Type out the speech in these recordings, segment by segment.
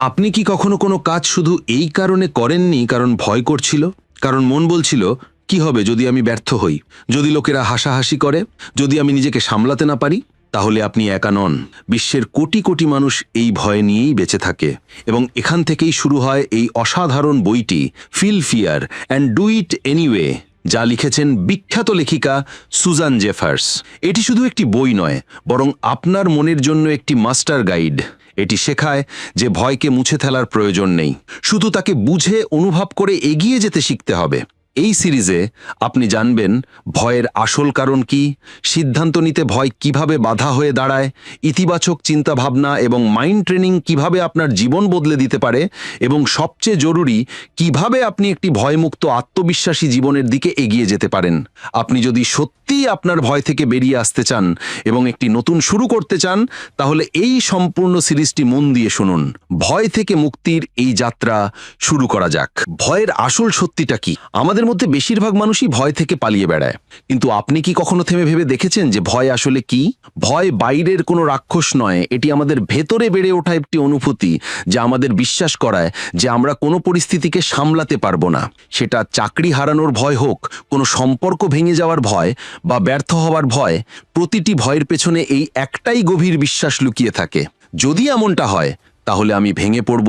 আপনি কি কখনো কোনো কাজ শুধু এই কারণে করেননি কারণ ভয় করছিল? কারণ মন বলছিল, কি হবে যদি আমি ব্যর্থ হই? যদি লোকেরা হাসাহাসি করে? যদি আমি নিজেকে সামলাতে না পারি? তাহলে আপনি একা নন। বিশ্বের কোটি কোটি মানুষ এই ভয় নিয়েই বেঁচে থাকে। এবং এখান থেকেই শুরু হয় এই অসাধারণ বইটি feel fear and do it anyway যা লিখেছেন বিখ্যাত লেখিকা সুজান জেফার্স। এটি শুধু একটি বই নয়, বরং আপনার মনের জন্য একটি মাস্টার গাইড। এটি শেখায় যে ভয়কে মুছে ফেলার প্রয়োজন নেই। শুধু তাকে বুঝে, অনুভব করে এগিয়ে যেতে শিখতে হবে। এই সিরিজে আপনি জানবেন ভয়ের আসল কারণ কি, সিদ্ধান্ত নিতে ভয় কীভাবে বাধা হয়ে দাঁড়ায়, ইতিবাচক চিন্তাভাবনা এবং মাইন্ড ট্রেনিং কীভাবে আপনার জীবন বদলে দিতে পারে, এবং সবচেয়ে জরুরি কীভাবে আপনি একটি ভয়মুক্ত আত্মবিশ্বাসী জীবনের দিকে এগিয়ে যেতে পারেন। আপনি যদি সত্যিই আপনার ভয় থেকে বেরিয়ে আসতে চান এবং একটি নতুন শুরু করতে চান, তাহলে এই সম্পূর্ণ সিরিজটি মন দিয়ে শুনুন। ভয় থেকে মুক্তির এই যাত্রা শুরু করা যাক। ভয়ের আসল সত্যিটা কি? আমাদের মধ্যে বেশিরভাগ মানুষই ভয় থেকে পালিয়ে বেড়ায়। কিন্তু আপনি কি কখনো থেমে ভেবে দেখেছেন যে ভয় আসলে কি? ভয় বাইরের কোনো রাক্ষস নয়, এটি আমাদের ভেতরে বেড়ে ওঠা একটি অনুভূতি যা আমাদের বিশ্বাস করায় যে আমরা কোনো পরিস্থিতিকে সামলাতে পারব না। সেটা চাকরি হারানোর ভয় হোক, কোনো সম্পর্ক ভেঙে যাওয়ার ভয় বা ব্যর্থ হওয়ার ভয়, প্রতিটি ভয়ের পেছনে এই একটাই গভীর বিশ্বাস লুকিয়ে থাকে। যদি এমনটা হয় তাহলে আমি ভেঙে পড়ব,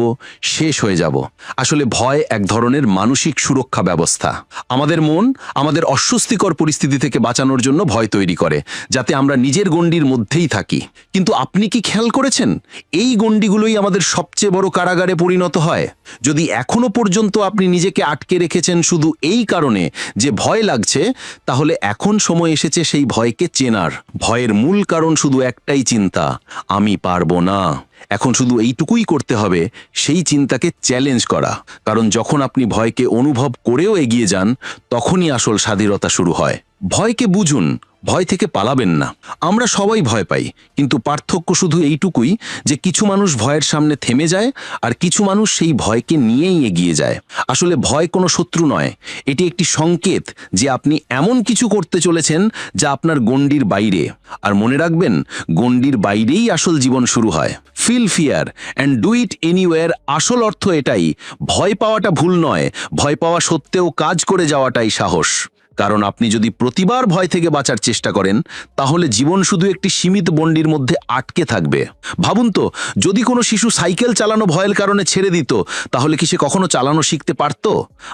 শেষ হয়ে যাব। আসলে ভয় এক ধরনের মানসিক সুরক্ষা ব্যবস্থা। আমাদের মন আমাদের অস্বস্তিকর পরিস্থিতি থেকে বাঁচানোর জন্য ভয় তৈরি করে, যাতে আমরা নিজের গণ্ডির মধ্যেই থাকি। কিন্তু আপনি কি খেয়াল করেছেন? এই গণ্ডিগুলোই আমাদের সবচেয়ে বড় কারাগারে পরিণত হয়। যদি এখনও পর্যন্ত আপনি নিজেকে আটকে রেখেছেন শুধু এই কারণে যে ভয় লাগছে, তাহলে এখন সময় এসেছে সেই ভয়কে চেনার। ভয়ের মূল কারণ শুধু একটাই চিন্তা, আমি পারব না। এখন শুধু এইটুকুই করতে হবে, সেই চিন্তাকে চ্যালেঞ্জ করা। কারণ যখন আপনি ভয়কে অনুভব করেও এগিয়ে যান, তখনই আসল স্বাধীনতা শুরু হয়। ভয়কে বুঝুন ভয় থেকে পালাবেন না। আমরা সবাই ভয় পাই, কিন্তু পার্থক্য শুধু এইটুকুই যে কিছু মানুষ ভয়ের সামনে থেমে যায় আর কিছু মানুষ সেই ভয়কে নিয়েই এগিয়ে যায়। আসলে ভয় কোনো শত্রু নয়, এটি একটি সংকেত যে আপনি এমন কিছু করতে চলেছেন যা আপনার গণ্ডির বাইরে। আর মনে রাখবেন, গণ্ডির বাইরেই আসল জীবন শুরু হয়। Feel fear and do it anywhere আসল অর্থ এটাই, ভয় পাওয়াটা ভুল নয়, ভয় পাওয়া সত্ত্বেও কাজ করে যাওয়াটাই সাহস। কারণ আপনি যদি প্রতিবার ভয় থেকে বাঁচার চেষ্টা করেন, তাহলে জীবন শুধু একটি সীমিত বন্ডির মধ্যে আটকে থাকবে। ভাবুন তো, যদি কোনো শিশু সাইকেল চালানো ভয়ের কারণে ছেড়ে দিত, তাহলে কি সে কখনো চালানো শিখতে পারত?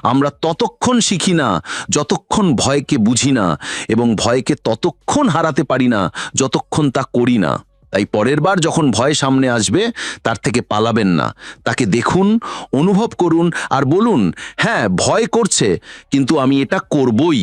আমরা ততক্ষণ শিখি না, যতক্ষণ ভয়কে বুঝি না, এবং ভয়কে ততক্ষণ হারাতে পারি না, যতক্ষণ তা করি না। তাই পরের বার যখন ভয় সামনে আসবে, তার থেকে পালাবেন না। তাকে দেখুন, অনুভব করুন আর বলুন হ্যাঁ ভয় করছে, কিন্তু আমি এটা করবই।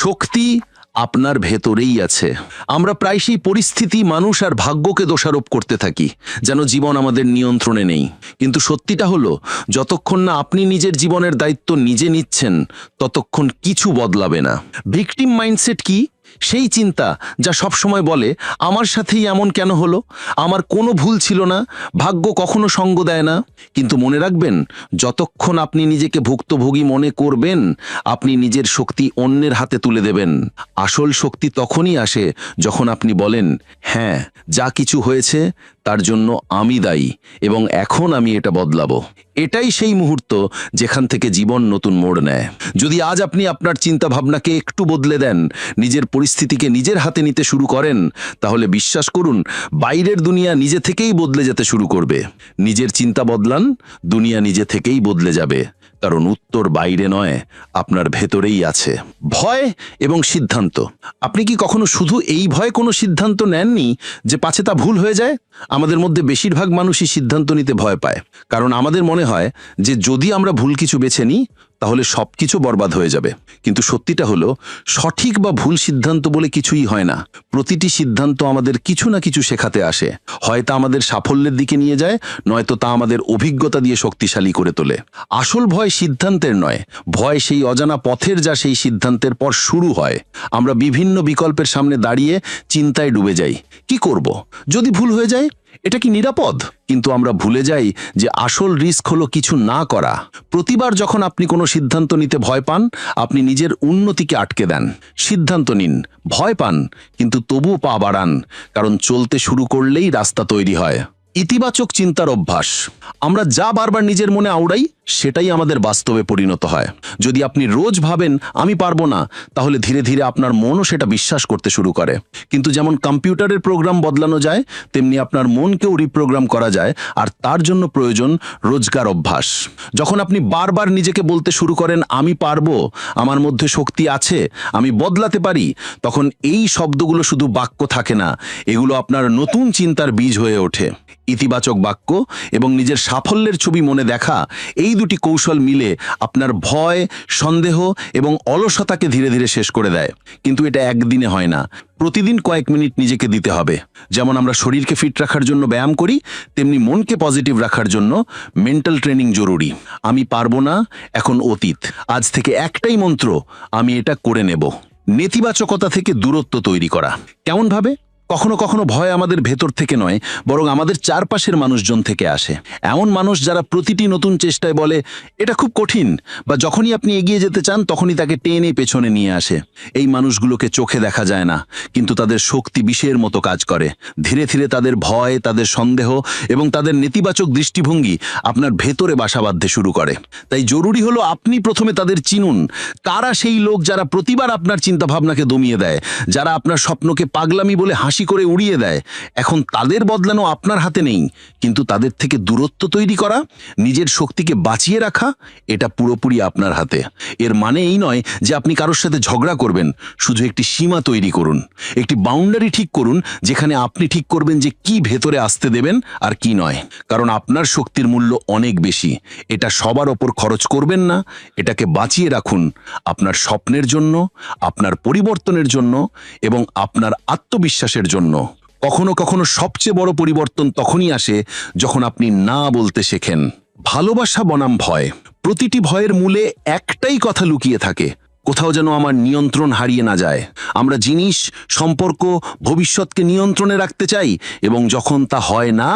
শক্তি আপনার ভেতরেই আছে। আমরা প্রায়শই পরিস্থিতি মানুষ আর ভাগ্যকে দোষারোপ করতে থাকি, যেন জীবন আমাদের নিয়ন্ত্রণে নেই। কিন্তু সত্যিটা হলো, যতক্ষণ না আপনি নিজের জীবনের দায়িত্ব নিজে নিচ্ছেন, ততক্ষণ কিছু বদলাবে না। ভিকটিম মাইন্ডসেট কি? সেই চিন্তা যা সবসময় বলে, আমার সাথেই এমন কেন হলো? আমার কোনো ভুল ছিল না, ভাগ্য কখনো সঙ্গ দেয় না। কিন্তু মনে রাখবেন, যতক্ষণ আপনি নিজেকে ভুক্তভোগী মনে করবেন, আপনি নিজের শক্তি অন্যের হাতে তুলে দেবেন। আসল শক্তি তখনই আসে যখন আপনি বলেন হ্যাঁ যা কিছু হয়েছে তার জন্য আমি দায়ী এবং এখন আমি এটা বদলাবো। এটাই সেই মুহূর্ত যেখান থেকে জীবন নতুন মোড় নেয়। যদি আজ আপনি আপনার চিন্তা ভাবনাকে একটু বদলে দেন, নিজের পরিস্থিতিকে নিজের হাতে নিতে শুরু করেন, তাহলে বিশ্বাস করুন, বাইরের দুনিয়া নিজে থেকেই বদলে যেতে শুরু করবে। নিজের চিন্তা বদলান, দুনিয়া নিজে থেকেই বদলে যাবে। কারণ উত্তর বাইরে নয়, আপনার ভেতরেই আছে। ভয় এবং সিদ্ধান্ত। আপনি কি কখনো শুধু এই ভয়ে কোনো সিদ্ধান্ত নেননি যে পাছে তা ভুল হয়ে যায়? আমাদের মধ্যে বেশিরভাগ মানুষই সিদ্ধান্ত নিতে ভয় পায়। কারণ আমাদের মনে হয় যে যদি আমরা ভুল কিছু বেছে নিই তাহলে সব কিছু বরবাদ হয়ে যাবে। কিন্তু সত্যিটা হলো, সঠিক বা ভুল সিদ্ধান্ত বলে কিছুই হয় না। প্রতিটি সিদ্ধান্ত আমাদের কিছু না কিছু শেখাতে আসে। হয়তো আমাদের সাফল্যের দিকে নিয়ে যায় নয়তো তা আমাদের অভিজ্ঞতা দিয়ে শক্তিশালী করে তোলে। আসল ভয় সিদ্ধান্তের নয়। ভয় সেই অজানা পথের যা সেই সিদ্ধান্তের পর শুরু হয়। আমরা বিভিন্ন বিকল্পের সামনে দাঁড়িয়ে চিন্তায় ডুবে যাই। কি করব? যদি ভুল হয়ে যায় এটা কি নিরাপদ? কিন্তু আমরা ভুলে যাই যে আসল রিস্ক হলো কিছু না করা। প্রতিবার যখন আপনি কোনো সিদ্ধান্ত নিতে ভয় পান, আপনি নিজের উন্নতিকে আটকে দেন। সিদ্ধান্ত নিন, ভয় পান, কিন্তু তবুও পা বাড়ান, কারণ চলতে শুরু করলেই রাস্তা তৈরি হয়। ইতিবাচক চিন্তার অভ্যাস। আমরা যা বারবার নিজের মনে আওড়াই সেটাই আমাদের বাস্তবে পরিণত হয়। যদি আপনি রোজ ভাবেন, আমি পারব না, তাহলে ধীরে ধীরে আপনার মনও সেটা বিশ্বাস করতে শুরু করে। কিন্তু যেমন কম্পিউটারের প্রোগ্রাম বদলানো যায়, তেমনি আপনার মনকেও রিপ্রোগ্রাম করা যায়, আর তার জন্য প্রয়োজন রোজগার অভ্যাস। যখন আপনি বারবার নিজেকে বলতে শুরু করেন, আমি পারব, আমার মধ্যে শক্তি আছে, আমি বদলাতে পারি, তখন এই শব্দগুলো শুধু বাক্য থাকে না, এগুলো আপনার নতুন চিন্তার বীজ হয়ে ওঠে। ইতিবাচক বাক্য এবং নিজের সাফল্যের ছবি মনে দেখা, এই দুটি কৌশল মিলে আপনার ভয়, সন্দেহ এবং অলসতাকে ধীরে ধীরে শেষ করে দেয়। কিন্তু এটা একদিনে হয় না। প্রতিদিন কয়েক মিনিট নিজেকে দিতে হবে। যেমন আমরা শরীরকে ফিট রাখার জন্য ব্যায়াম করি, তেমনি মনকে পজিটিভ রাখার জন্য মেন্টাল ট্রেনিং জরুরি। আমি পারব না, এখন অতীত। আজ থেকে একটাই মন্ত্র, আমি এটা করে নেব। নেতিবাচকতা থেকে দূরত্ব তৈরি করা। কেমনভাবে কখনো কখনো ভয় আমাদের ভেতর থেকে নয়, বরং আমাদের চারপাশের মানুষজন থেকে আসে। এমন মানুষ যারা প্রতিটি নতুন চেষ্টায় বলে, এটা খুব কঠিন। বা যখনই আপনি এগিয়ে যেতে চান, তখনই তাকে টেনে পেছনে নিয়ে আসে। এই মানুষগুলোকে চোখে দেখা যায় না, কিন্তু তাদের শক্তি বিষের মতো কাজ করে। ধীরে ধীরে তাদের ভয়, তাদের সন্দেহ এবং তাদের নেতিবাচক দৃষ্টিভঙ্গি আপনার ভেতরে বাসা বাঁধতে শুরু করে। তাই জরুরি হলো আপনি প্রথমে তাদের চিনুন। কারা সেই লোক যারা প্রতিবার আপনার চিন্তাভাবনাকে দমিয়ে দেয়, যারা আপনার স্বপ্নকে পাগলামি বলে হাসি করে উড়িয়ে দেয়। এখন তাদের বদলানো আপনার হাতে নেই। কিন্তু তাদের থেকে দূরত্ব তৈরি করা, নিজের শক্তিকে বাঁচিয়ে রাখা, এটা পুরোপুরি আপনার হাতে। এর মানে এই নয় যে আপনি কারোর সাথে ঝগড়া করবেন। শুধু একটি সীমা তৈরি করুন। একটি বাউন্ডারি ঠিক করুন, যেখানে আপনি ঠিক করবেন যে কি ভেতরে আসতে দেবেন আর কি নয়। কারণ আপনার শক্তির মূল্য অনেক বেশি। এটা সবার ওপর খরচ করবেন না। এটাকে বাঁচিয়ে রাখুন আপনার স্বপ্নের জন্য, আপনার পরিবর্তনের জন্য এবং আপনার আত্মবিশ্বাসের জন্য। কখনো কখনো সবচেয়ে বড় পরিবর্তন তখনই আসে যখন আপনি না বলতে শেখেন। ভালোবাসা বনাম ভয়। প্রতিটি ভয়ের মূলে একটাই কথা লুকিয়ে থাকে। কোথাও যেন আমার নিয়ন্ত্রণ হারিয়ে না যায়। আমরা জিনিস, সম্পর্ক, ভবিষ্যৎকে নিয়ন্ত্রণে রাখতে চাই এবং যখন তা হয় না,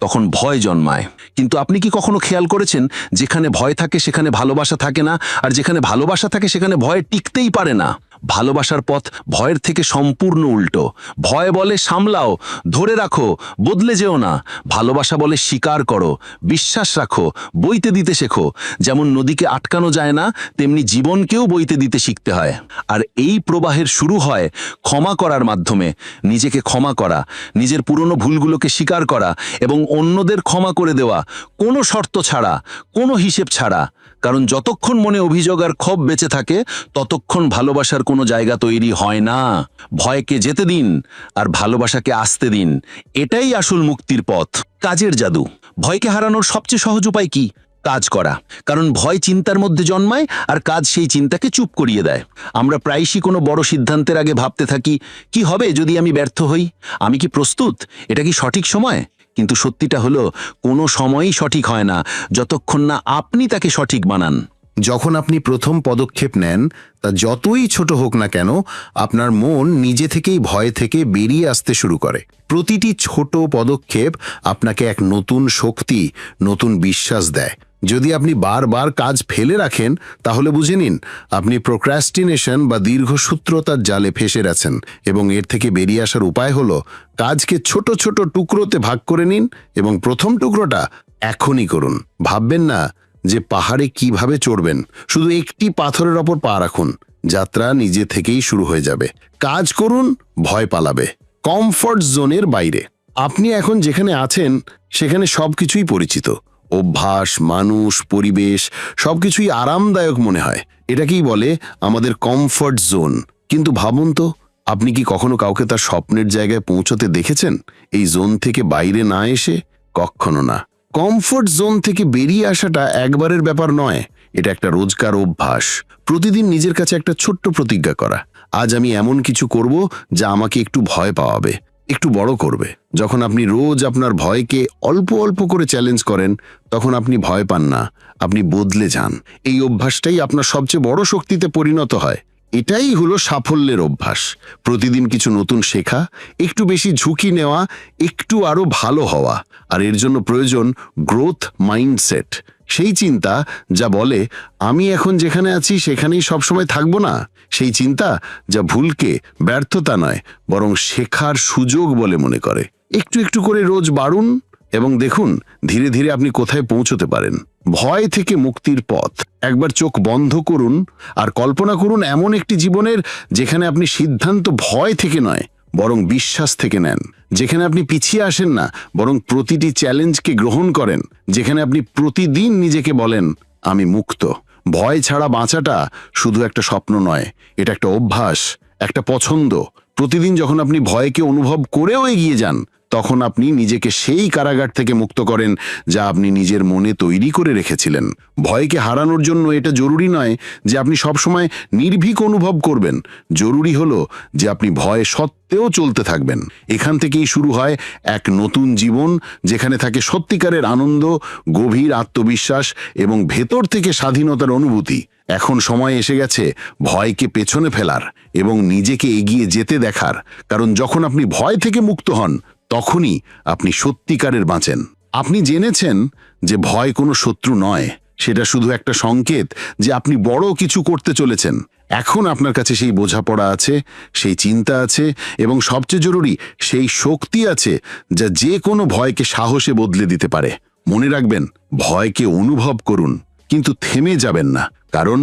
তখন ভয় জন্মায়। কিন্তু আপনি কি কখনো খেয়াল করেছেন, যেখানে ভয় থাকে সেখানে ভালোবাসা থাকে না, আর যেখানে ভালোবাসা থাকে সেখানে ভয় টিকতেই পারে না? ভালোবাসার পথ ভয়ের থেকে সম্পূর্ণ উল্টো। ভয় বলে সামলাও, ধরে রাখো, বদলে যেও না। ভালোবাসা বলে স্বীকার করো, বিশ্বাস রাখো, বইতে দিতে শেখো। যেমন নদীকে আটকানো যায় না, তেমনি জীবনকেও বইতে দিতে শিখতে হয়। আর এই প্রবাহের শুরু হয় ক্ষমা করার মাধ্যমে। নিজেকে ক্ষমা করা, নিজের পুরনো ভুলগুলোকে স্বীকার করা এবং অন্যদের ক্ষমা করে দেওয়া। কোনো শর্ত ছাড়া, কোনো হিসেব ছাড়া। কারণ যতক্ষণ মনে অভিযোগ আর ক্ষোভ বেঁচে থাকে, ততক্ষণ ভালোবাসার কোনো জায়গা তৈরি হয় না। ভয়কে যেতে দিন আর ভালোবাসাকে আসতে দিন। এটাই আসল মুক্তির পথ। কাজের জাদু। ভয়কে হারানোর সবচেয়ে সহজ উপায় কি? কাজ করা। কারণ ভয় চিন্তার মধ্যে জন্মায় আর কাজ সেই চিন্তাকে চুপ করিয়ে দেয়। আমরা প্রায়শই কোনো বড় সিদ্ধান্তের আগে ভাবতে থাকি, কি হবে যদি আমি ব্যর্থ হই? আমি কি প্রস্তুত? এটা কি সঠিক সময়? কিন্তু সত্যিটা হলো, কোনো সময়ই সঠিক হয় না, যতক্ষণ না আপনি তাকে সঠিক বানান। যখন আপনি প্রথম পদক্ষেপ নেন, তা যতই ছোট হোক না কেন, আপনার মন নিজে থেকেই ভয় থেকে বেরিয়ে আসতে শুরু করে। প্রতিটি ছোট পদক্ষেপ আপনাকে এক নতুন শক্তি, নতুন বিশ্বাস দেয়। যদি আপনি বারবার কাজ ফেলে রাখেন, তাহলে বুঝে নিন, আপনি প্রোক্রাস্টিনেশন বা দীর্ঘসূত্রতার জালে ফেসে আছেন এবং এর থেকে বেরিয়ে আসার উপায় হলো কাজকে ছোট ছোট টুকরোতে ভাগ করে নিন এবং প্রথম টুকরোটা এখনই করুন। ভাববেন না যে পাহাড়ে কীভাবে চড়বেন, শুধু একটি পাথরের ওপর পা রাখুন, যাত্রা নিজে থেকেই শুরু হয়ে যাবে। কাজ করুন, ভয় পালাবে। কমফর্ট জোনের বাইরে। আপনি এখন যেখানে আছেন, সেখানে সবকিছুই পরিচিত। অভ্যাস, মানুষ, পরিবেশ, সবকিছুই আরামদায়ক মনে হয়। এটাকেই বলে আমাদের কমফর্ট জোন কিন্তু ভাবুন তো, আপনি কি কখনো কাউকে তার স্বপ্নের জায়গায় পৌঁছতে দেখেছেন? এই জোন থেকে বাইরে না এসে কখনো না। কমফোর্ট জোন থেকে বেরিয়ে আসাটা একবারের ব্যাপার নয়। এটা একটা রোজকার অভ্যাস। প্রতিদিন নিজের কাছে একটা ছোট্ট প্রতিজ্ঞা করা। আজ আমি এমন কিছু করব যা আমাকে একটু ভয় পাওয়াবে। একটু বড় করবে। যখন আপনি রোজ আপনার ভয়কে অল্প অল্প করে চ্যালেঞ্জ করেন, তখন আপনি ভয় পান না, আপনি বদলে যান। এই অভ্যাসটাই আপনার সবচেয়ে বড় শক্তিতে পরিণত হয়। এটাই হলো সাফল্যের অভ্যাস। প্রতিদিন কিছু নতুন শেখা, একটু বেশি ঝুঁকি নেওয়া, একটু আরও ভালো হওয়া। আর এর জন্য প্রয়োজন গ্রোথ মাইন্ডসেট সেই চিন্তা যা বলে, আমি এখন যেখানে আছি সেখানেই সবসময় থাকব না। সেই চিন্তা যা ভুলকে ব্যর্থতা নয়, বরং শেখার সুযোগ বলে মনে করে। একটু একটু করে রোজ বাড়ুন এবং দেখুন ধীরে ধীরে আপনি কোথায় পৌঁছতে পারেন। ভয় থেকে মুক্তির পথ। একবার চোখ বন্ধ করুন আর কল্পনা করুন এমন একটি জীবনের যেখানে আপনি সিদ্ধান্ত ভয় থেকে নয় বরং বিশ্বাস থেকে নেন। যেখানে আপনি পিছিয়ে আসেন না, বরং প্রতিটি চ্যালেঞ্জকে গ্রহণ করেন, যেখানে আপনি প্রতিদিন নিজেকে বলেন, আমি মুক্ত। ভয় ছাড়া বাঁচাটা শুধু একটা স্বপ্ন নয়, এটা একটা অভ্যাস, একটা পছন্দ। প্রতিদিন যখন আপনি ভয়কে অনুভব করেও এগিয়ে যান তখন আপনি নিজেকে সেই কারাগার থেকে মুক্ত করেন যা আপনি নিজের মনে তৈরি করে রেখেছিলেন। ভয়কে হারানোর জন্য এটা জরুরি নয় যে আপনি সবসময় নির্ভীক অনুভব করবেন। জরুরি হলো যে আপনি ভয় সত্ত্বেও চলতে থাকবেন। এখান থেকেই শুরু হয় এক নতুন জীবন যেখানে থাকে সত্যিকারের আনন্দ, গভীর আত্মবিশ্বাস এবং ভেতর থেকে স্বাধীনতার অনুভূতি। এখন সময় এসে গেছে ভয়কে পেছনে ফেলার এবং নিজেকে এগিয়ে যেতে দেখার। কারণ যখন আপনি ভয় থেকে মুক্ত হন তখনই আপনি সত্যিকারের বাঁচেন। আপনি জেনেছেন যে ভয় কোনো শত্রু নয়। সেটা শুধু একটা সংকেত যে আপনি বড় কিছু করতে চলেছেন। এখন আপনার কাছে সেই বোঝাপড়া আছে, সেই চিন্তা আছে এবং সবচেয়ে জরুরি সেই শক্তি আছে যা যে কোনো ভয়কে সাহসে বদলে দিতে পারে। মনে রাখবেন, ভয়কে অনুভব করুন, কিন্তু থেমে যাবেন না, কারণ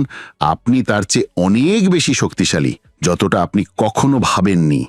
আপনি তার চেয়ে অনেক বেশি শক্তিশালী, যতটা আপনি কখনো ভাবেননি।